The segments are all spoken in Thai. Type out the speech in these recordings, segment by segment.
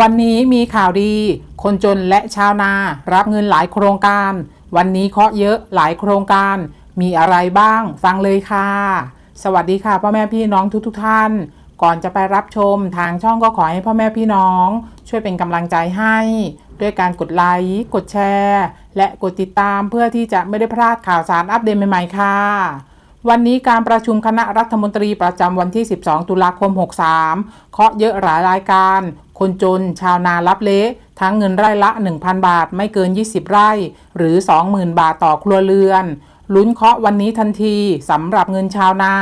วันนี้มีข่าวดี คนจนและชาวนารับเงินหลายโครงการ วันนี้เคาะเยอะหลายโครงการ มีอะไรบ้าง ฟังเลยค่ะ สวัสดีค่ะพ่อแม่พี่น้องทุกทท่าน ก่อนจะไปรับชมทางช่องก็ขอให้พ่อแม่พี่น้อง ช่วยเป็นกำลังใจให้ ด้วยการกดไลค์กดแชร์ และกดติดตามเพื่อที่จะไม่ได้พลาดข่าวสารอัปเดตใหม่ๆค่ะวันนี้การประชุมคณะรัฐมนตรีประจำวันที่ 12 ตุลาคม 63 เคาะเยอะหลายรายการ คนจนชาวนารับเละทั้งเงินไร่ละ 1,000 บาทไม่เกิน 20 ไร่ หรือ 20,000 บาทต่อครัวเรือน ลุ้นเคาะวันนี้ทันทีสำหรับเงินชาวนา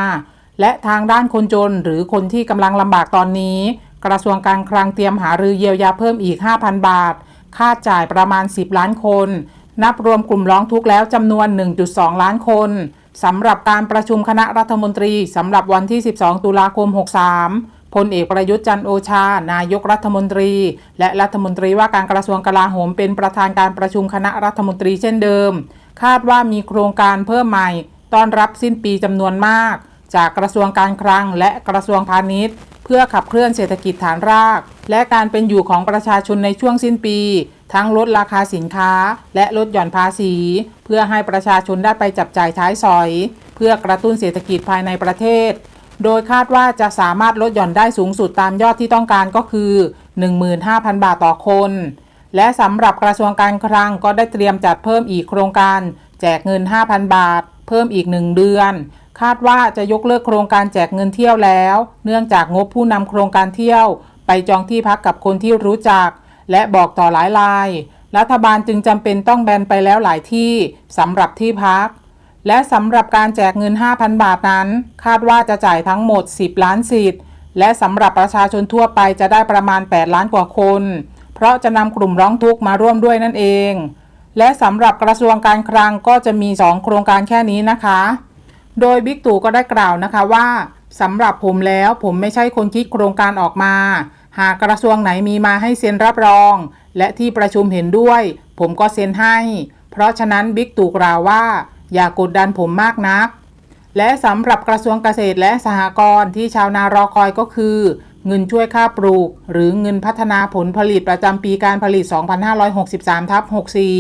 และทางด้านคนจนหรือคนที่กำลังลำบากตอนนี้ กระทรวงการคลังเตรียมหารือเยียวยาเพิ่มอีก 5,000 บาท ค่าจ่ายประมาณ 10 ล้านคน นับรวมกลุ่มร้องทุกข์แล้วจำนวน 1.2 ล้านคนสำหรับการประชุมคณะรัฐมนตรีสำหรับวันที่ 12 ตุลาคม 63 พลเอกประยุทธ์จันโอชา นายกรัฐมนตรี และรัฐมนตรีว่าการกระทรวงกลาโหมเป็นประธานการประชุมคณะรัฐมนตรีเช่นเดิม คาดว่ามีโครงการเพิ่มใหม่ต้อนรับสิ้นปีจำนวนมาก จากกระทรวงการคลังและกระทรวงพาณิชย์ เพื่อขับเคลื่อนเศรษฐกิจฐานราก และการเป็นอยู่ของประชาชนในช่วงสิ้นปี ทั้งลดราคาสินค้า และลดหย่อนภาษี เพื่อให้ประชาชนได้ไปจับจ่ายท้ายซอย เพื่อกระตุ้นเศรษฐกิจภายในประเทศ โดยคาดว่าจะสามารถลดหย่อนได้สูงสุดตามยอดที่ต้องการก็คือ 15,000 บาทต่อคน และสำหรับกระทรวงการคลังก็ได้เตรียมจัดเพิ่มอีกโครงการ แจกเงิน 5,000 บาท เพิ่มอีก 1 เดือน คาดว่าจะยกเลิกโครงการแจกเงินเที่ยวแล้ว เนื่องจากงบผู้นำโครงการเที่ยว ไปจองที่พักกับคนที่รู้จัก และบอกต่อหลายราย รัฐบาลจึงจำเป็นต้องแบนไปแล้วหลายที่สำหรับที่พัก และสำหรับการแจกเงิน 5,000 บาทนั้น คาดว่าจะจ่ายทั้งหมด 10 ล้านสิทธิ์ และสำหรับประชาชนทั่วไปจะได้ประมาณ 8 ล้านกว่าคน เพราะจะนำกลุ่มร้องทุกข์มาร่วมด้วยนั่นเอง และสำหรับกระทรวงการคลังก็จะมี 2 โครงการแค่นี้นะคะ โดยบิ๊กตู่ก็ได้กล่าวนะคะว่าสำหรับผมแล้วผมไม่ใช่คนคิดโครงการออกมา หากกระทรวงไหนมีมาให้เซ็นรับรอง และที่ประชุมเห็นด้วย ผมก็เซ็นให้ เพราะฉะนั้นบิ๊กตู่กล่าวว่า อย่ากดดันผมมากนัก และสำหรับกระทรวงเกษตรและสหกรณ์ที่ชาวนารอคอยก็คือ เงินช่วยค่าปลูก หรือเงินพัฒนาผลผลิตประจำปีการผลิต 2563ทับ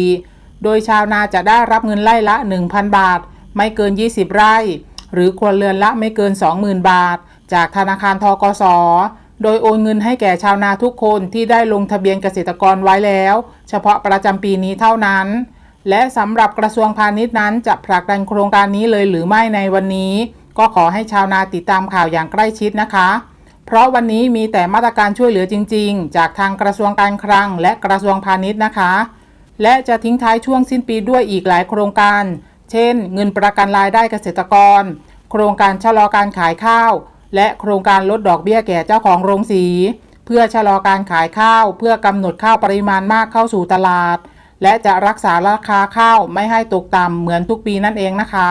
64 โดยชาวนาจะได้รับเงินไล่ละ 1,000 บาท ไม่เกิน 20 ไร่ หรือครัวเรือนละไม่เกิน 20,000 บาท จากธนาคารทกสโดยโอนเงินให้แก่ชาวนาทุกคนที่ได้ลงทะเบียนเกษตรกรไว้แล้ว เฉพาะประจำปีนี้เท่านั้น และสำหรับกระทรวงพาณิชย์นั้นจะผลักดันโครงการนี้เลยหรือไม่ในวันนี้ ก็ขอให้ชาวนาติดตามข่าวอย่างใกล้ชิดนะคะ เพราะวันนี้มีแต่มาตรการช่วยเหลือจริง ๆ จากทางกระทรวงการคลัง และกระทรวงพาณิชย์นะคะ และจะทิ้งท้ายช่วงสิ้นปีด้วยอีกหลายโครงการ เช่น เงินประกันรายได้เกษตรกร โครงการชะลอการขายข้าว และโครงการลดดอกเบี้ยแก่เจ้าของโรงสี เพื่อชะลอการขายข้าว เพื่อกำหนดข้าวปริมาณมากเข้าสู่ตลาด และจะรักษาราคาข้าวไม่ให้ตกต่ำเหมือนทุกปีนั่นเองนะคะ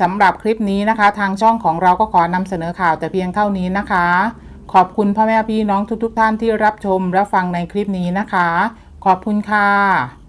สำหรับคลิปนี้นะคะ ทางช่องของเราก็ขอนำเสนอข่าวแต่เพียงเท่านี้นะคะ ขอบคุณพ่อแม่พี่น้องทุกๆทท่านที่รับชมและฟังในคลิปนี้นะคะ ขอบคุณค่ะ